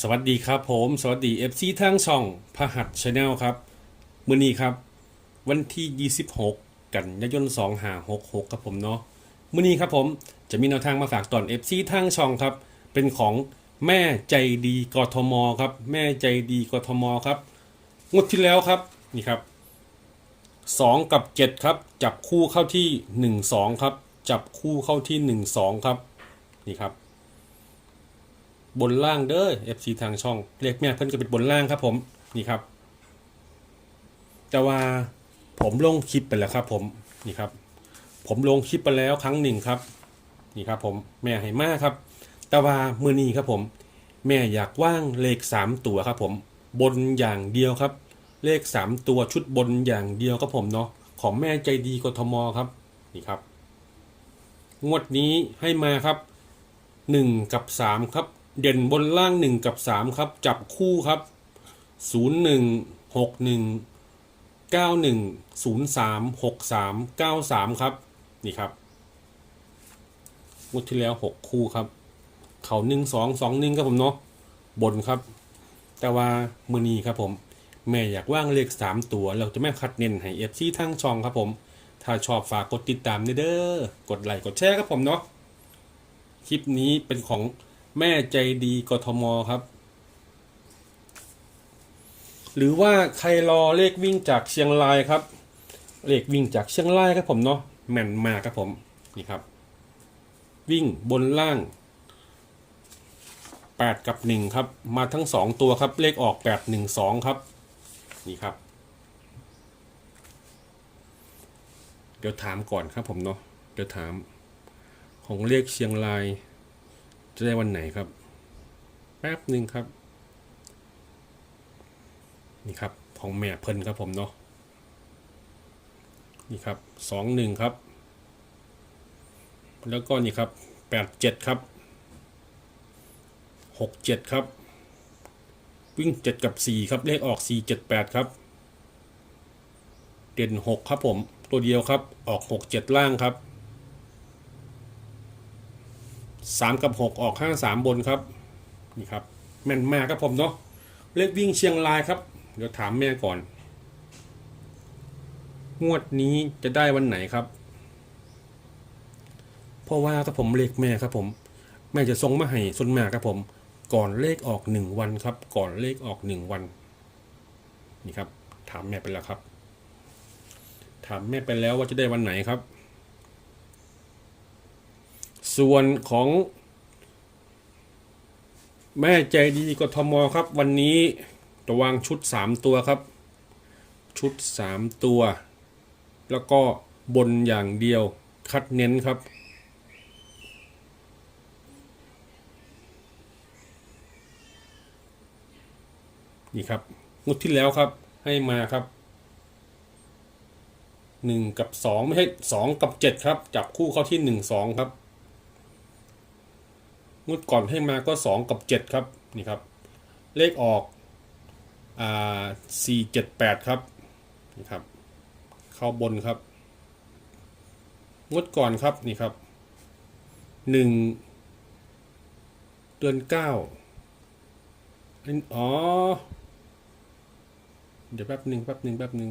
สวัสดีครับผมสวัสดี FC ทางช่องพหัสชาแนลครับ มื้อนี้ครับ วันที่ 26 กันยายน2566ครับผมเนาะมื้อนี้ครับผมจะมีแนวทางมาฝากตอน FC ทางช่องครับ เป็นของแม่ใจดีกทมครับ แม่ใจดีกทมครับงวดที่แล้วครับนี่ครับ 2 กับ 7 ครับ จับคู่เข้าที่ 1 2 ครับ จับคู่เข้าที่ 1 2 ครับนี่ครับ บนล่างเด้อ FC ทางช่องเรียกแม่เพิ่นก็เป็นบนล่างครับผมนี่ครับ แต่ว่าผมลงคลิปไปแล้วครับ ผมนี่ครับ ผมลงคลิปไปแล้วครั้งหนึ่งครับ นี่ครับ ผมแม่ให้มากครับ แต่ว่ามือนี้ครับผม แม่อยากว่างเลขสามตัวครับ ผมบนอย่างเดียวครับ เลขสามตัวชุดบนอย่างเดียวครับผมเนาะของแม่ใจดีกทมครับนี่ครับ งวดนี้ให้มาครับหนึ่งกับสามครับ เด่นบนล่างหนึ่งกับสามครับ จับคู่ครับศูนย์หนึ่งหกหนึ่งเก้าหนึ่งศูนย์สามหกสามเก้าสามครับ นี่ครับงวดที่แล้วหกคู่ครับ เขาหนึ่งสองสองหนึ่งครับผมเนาะบนครับ แต่ว่ามือนี้ครับผม แม่อยากว่างเลขสามตัว เราจะไม่คัดเน้นให้เอฟซีทั้งช่องครับผม ถ้าชอบฝากกดติดตามเด้อ กดไลค์กดแชร์ครับผมเนาะ คลิปนี้เป็นของ แม่ใจดีกทมครับ หรือว่าใครรอเลขวิ่งจากเชียงรายครับ เลขวิ่งจากเชียงรายครับผมเนาะแม่นมากครับผมนี่ครับ วิ่งบนล่าง 8 กับ 1 ครับ มาทั้ง 2 ตัวครับ เลขออก 8 1 2 ครับ นี่ครับ เดี๋ยวถามก่อนครับผมเนาะเดี๋ยวถามของเลขเชียงราย จะได้วันไหนครับ แป๊บหนึ่งครับ นี่ครับของแม่เพิ่นครับผมเนาะนี่ครับสองหนึ่งครับ แล้วก็นี่ครับแปดเจ็ดครับหกเจ็ดครับ วิ่งเจ็ดกับสี่ครับ เลขออกสี่เจ็ดแปดครับ เด่นหกครับผม ตัวเดียวครับ ออกหกเจ็ดล่างครับ สามกับหกออกห้าสามบนครับ นี่ครับ แม่นมากครับผมเนาะเลขวิ่งเชียงรายครับ เดี๋ยวถามแม่ก่อน งวดนี้จะได้วันไหนครับ เพราะว่าครับผมเลขแม่ครับผม แม่จะส่งมาให้ส่วนมากครับผม ก่อนเลขออกหนึ่งวันครับ ก่อนเลขออกหนึ่งวัน นี่ครับ ถามแม่ไปแล้วครับ ถามแม่ไปแล้วว่าจะได้วันไหนครับ ส่วนของแม่ใจดีกทมครับ วันนี้จะวางชุด 3 ตัวครับ ชุด 3 ตัว แล้วก็บนอย่างเดียวคัดเน้นครับ นี่ครับงวดที่แล้วครับให้มาครับหนึ่งกับสองไม่ใช่สองกับเจ็ดครับ จับคู่เข้าที่หนึ่งสองครับ งวดก่อนให้มาก็สองกับเจ็ดครับ นี่ครับ เลขออกอ่าสี่เจ็ดแปดครับ นี่ครับ เข้าบนครับ งวดก่อนครับ นี่ครับหนึ่งเดือนเก้าอันอ๋อ เดี๋ยวแป๊บหนึ่งแป๊บหนึ่งแป๊บหนึ่ง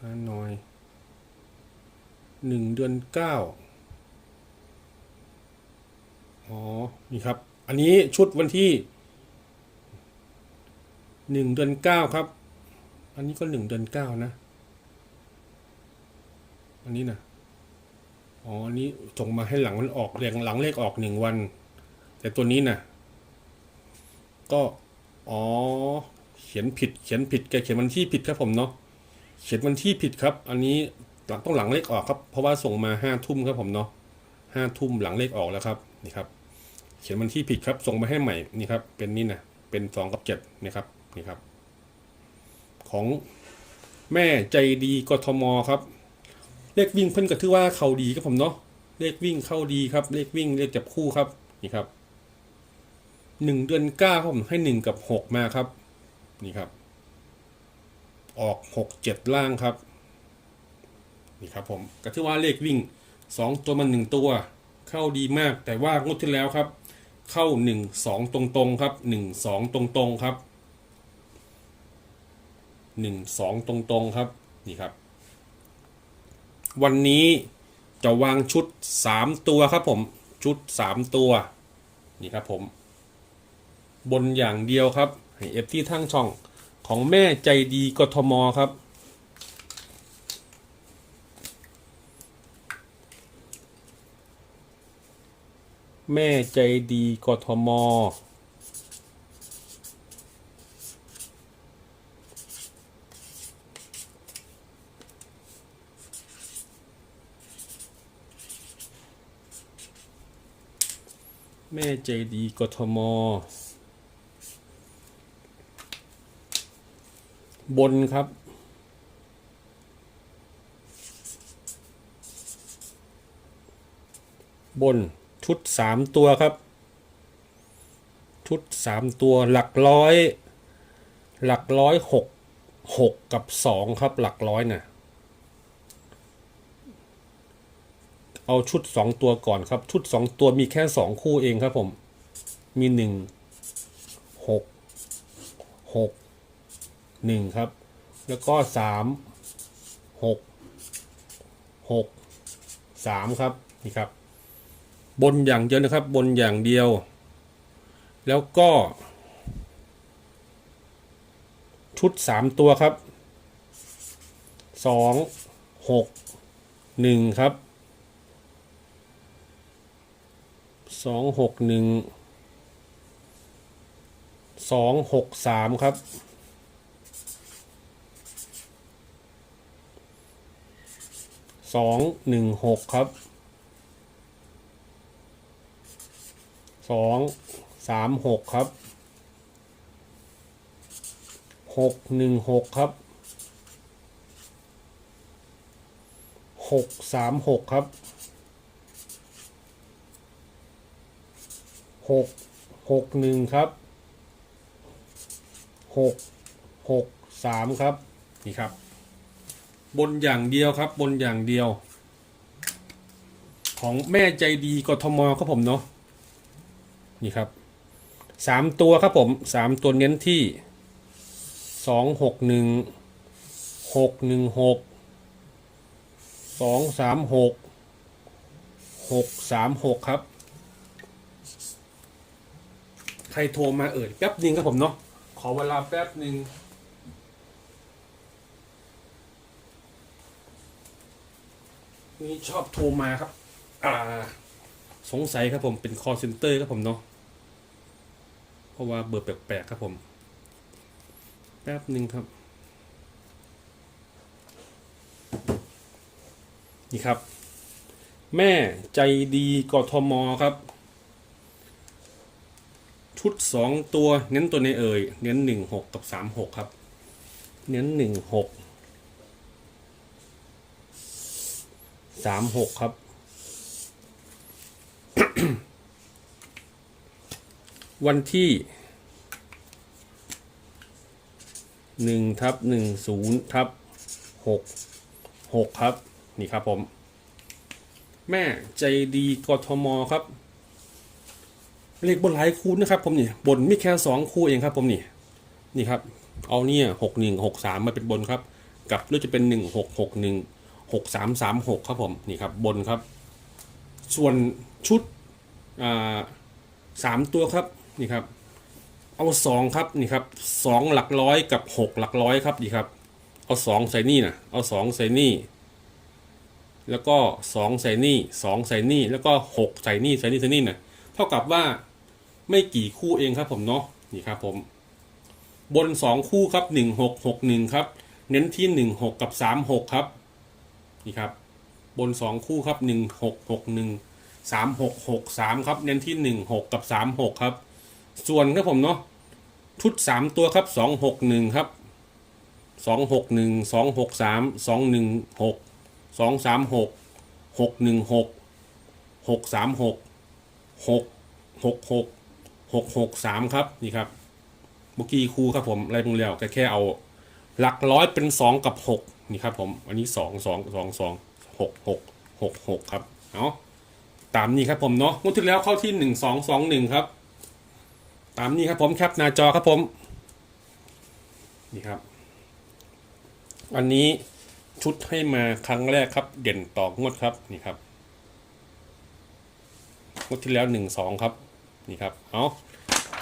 ฮานอยหนึ่งเดือนเก้า อ๋อ นี่ครับ อันนี้ชุดวันที่หนึ่งเดือนเก้าครับ อันนี้ก็หนึ่งเดือนเก้านะ อันนี้นะอ๋ออันนี้ส่งมาให้หลังมันออกเรียงหลังเลขออกหนึ่งวัน แต่ตัวนี้นะก็อ๋อ เขียนผิด เขียนผิดแกเขียนวันที่ผิดครับผมเนาะเขียนวันที่ผิดครับ อันนี้หลังต้องหลังเลขออกครับ เพราะว่าส่งมาห้าทุ่มครับผมเนาะห้าทุ่มหลังเลขออกแล้วครับ นี่ครับ เขียนวันที่ผิดครับ ส่งมาให้ใหม่นี่ครับ เป็นนี่นะเป็นสองกับเจ็ดนี่ครับนี่ครับ ของแม่ใจดีกทมครับเลขวิ่งเพิ่นก็ถือว่าเขาดีครับผมเนาะเลขวิ่งเข้าดีครับ เลขวิ่งเลขจับคู่ครับนี่ครับหนึ่งเดือนเก้าครับผมให้หนึ่งกับหกมาครับ นี่ครับ ออกหกเจ็ดล่างครับ นี่ครับผมก็ถือว่าเลขวิ่งสองตัวมันหนึ่งตัว เข้าดีมากแต่ว่างวดที่แล้วครับ เข้าหนึ่งสองตรงๆครับหนึ่งสองตรงๆครับหนึ่งสองตรงๆครับนี่ครับ วันนี้จะวางชุดสามตัวครับผมชุดสามตัวนี่ครับผมบนอย่างเดียวครับให้เอฟที่ทั้งช่องของแม่ใจดีกทมครับ แม่ใจดีกทม แม่ใจดีกทม บนครับบน ชุดสามตัวครับ ชุดสามตัวหลักร้อย หลักร้อยหกหกกับสองครับหลักร้อยน่ะเอาชุดสองตัวก่อนครับ ชุดสองตัวมีแค่สองคู่เองครับผม มีหนึ่งหกหกหนึ่งครับ แล้วก็สามหกหกสามครับ นี่ครับ บนอย่างเดียวนะครับ บนอย่างเดียว แล้วก็ ชุดสามตัวครับสองหกหนึ่งครับสองหกหนึ่งสองหกสามครับสองหนึ่งหกครับ สองสามหกครับหกหนึ่งหกครับหกสามหกครับหกหกหนึ่งครับหกหกสามครับนี่ครับ บนอย่างเดียวครับ บนอย่างเดียว ของแม่ใจดีกทมครับผมเนาะ นี่ครับสามตัวครับผมสามตัวเน้นที่สองหกหนึ่งหกหนึ่งหกสองสามหกหกสามหกครับ ใครโทรมาเอ่ยแป๊บหนึ่งครับผมเนาะขอเวลาแป๊บหนึ่งนี่ชอบโทรมาครับ อ่า สงสัยครับผมเป็น call center ครับผมเนาะเพ ราะว่าเบอร์แปลกๆครับผม แป๊บหนึ่งครับ นี่ครับ แม่ใจดีกทมครับ ชุดสองตัวเน้นตัวในเอ่ย เน้นหนึ่งหกกับสามหกครับ เน้นหนึ่งหกสามหกครับ วันที่หนึ่งทับหนึ่งศูนย์ทับหกหกครับ นี่ครับผม แม่ใจดีกทมครับ เลขบนหลายคู่นะครับผมนี่บนไมีแค่สองคู่เองครับผมนี่ นี่ครับ เอาเนี่ยหกหนึ่งหกสามมาเป็นบนครับ กับหรือจะเป็นหนึ่งหกหกหนึ่งหกสามสามหกครับผม นี่ครับบนครับ ส่วนชุดอ่าสามตัวครับ นี่ครับ เอาสองครับนี่ครับสองหลักร้อยกับหกหลักร้อยครับนี่ครับ เอาสองใส่นี่นะเอาสองใส่นี่แล้วก็สองใส่นี่สองใส่นี่แล้วก็หกใส่นี่ใส่นี่ใส่นี่นะเท่ากับว่าไม่กี่คู่เองครับผมเนาะนี่ครับผมบนสองคู่ครับหนึ่งหกหกหนึ่งครับ เน้นที่หนึ่งหกกับสามหกครับ นี่ครับ บนสองคู่ครับหนึ่งหกหกหนึ่งสามหกหกสามครับ เน้นที่หนึ่งหกกับสามหกครับ ส่วนครับผมเนาะชุดสามตัวครับสองหกหนึ่งครับสองหกหนึ่งสองหกสามสองหนึ่งหกสองสามหกหกหนึ่งหกหกสามหกหกหกหกหกหกสามครับนี่ครับเมื่อกี้ครูครับผมอะไรพวกแล้วก็แค่เอา หลักร้อยเป็นสองกับหกนี่ครับผมอันนี้สองสองสองสองหกหกหกหกครับเอาะตามนี้ครับผมเนาะงวดที่แล้วเข้าที่หนึ่งสองสองหนึ่งครับ ตามนี้ครับผมแคปหน้าจอครับผม นี่ครับ อันนี้ชุดให้มาครั้งแรกครับ เด่นต่องวดครับนี่ครับงวดที่แล้วหนึ่งสองครับ นี่ครับเอา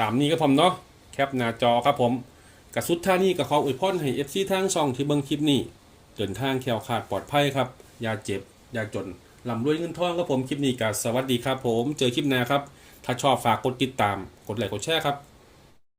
ตามนี้ก็ผมเนาะแคปหน้าจอครับผมกระสุดท่านี้ก็ขออวยพรให้เอฟซีทางช่องที่เบิ่งคลิปนี้เดินทางแคล้วคลาดปลอดภัยครับอย่าเจ็บอย่าจนลำรวยเงินทองครับผมคลิปนี้ก็สวัสดีครับผม เจอคลิปหน้าครับ ถ้าชอบฝากกดติดตาม กดไลค์กดแชร์ครับ